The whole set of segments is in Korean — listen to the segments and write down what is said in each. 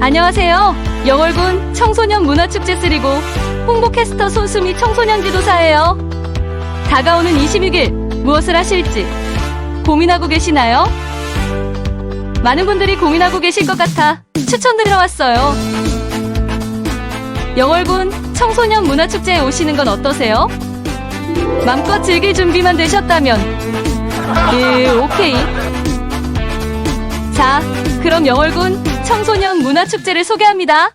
안녕하세요. 영월군 청소년 문화축제 3고 홍보캐스터 손수미 청소년 지도사예요. 다가오는 26일 무엇을 하실지 고민하고 계시나요? 많은 분들이 고민하고 계실 것 같아 추천드리러 왔어요. 영월군 청소년 문화축제에 오시는 건 어떠세요? 맘껏 즐길 준비만 되셨다면 예, 오케이. 자, 그럼 영월군 청소년 문화축제를 소개합니다.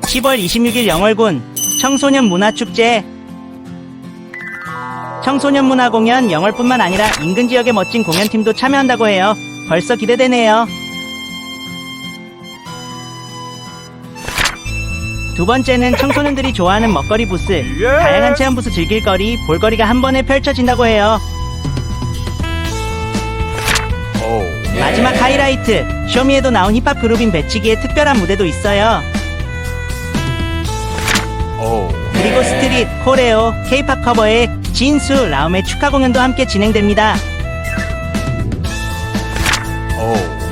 10월 26일 영월군 청소년 문화축제 청소년 문화 공연 영월뿐만 아니라 인근 지역의 멋진 공연팀도 참여한다고 해요. 벌써 기대되네요. 두 번째는 청소년들이 좋아하는 먹거리 부스, 다양한 체험 부스 즐길 거리, 볼거리가 한 번에 펼쳐진다고 해요. 마지막 하이라이트, 쇼미에도 나온 힙합 그룹인 배치기의 특별한 무대도 있어요. 그리고 스트릿, 코레오, 케이팝 커버의 진수, 라움의 축하 공연도 함께 진행됩니다.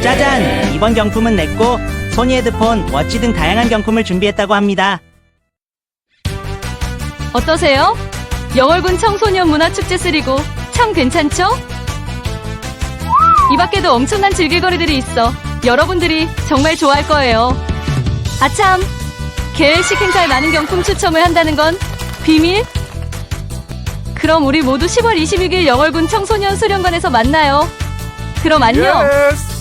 짜잔! 이번 경품은 냈고 소니 헤드폰, 워치 등 다양한 경품을 준비했다고 합니다. 어떠세요? 영월군 청소년 문화축제 3고 참 괜찮죠? 이 밖에도 엄청난 즐길거리들이 있어 여러분들이 정말 좋아할 거예요. 아참! 계획식 행사에 많은 경품 추첨을 한다는 건 비밀? 그럼 우리 모두 10월 26일 영월군 청소년 수련관에서 만나요. 그럼 안녕! Yes.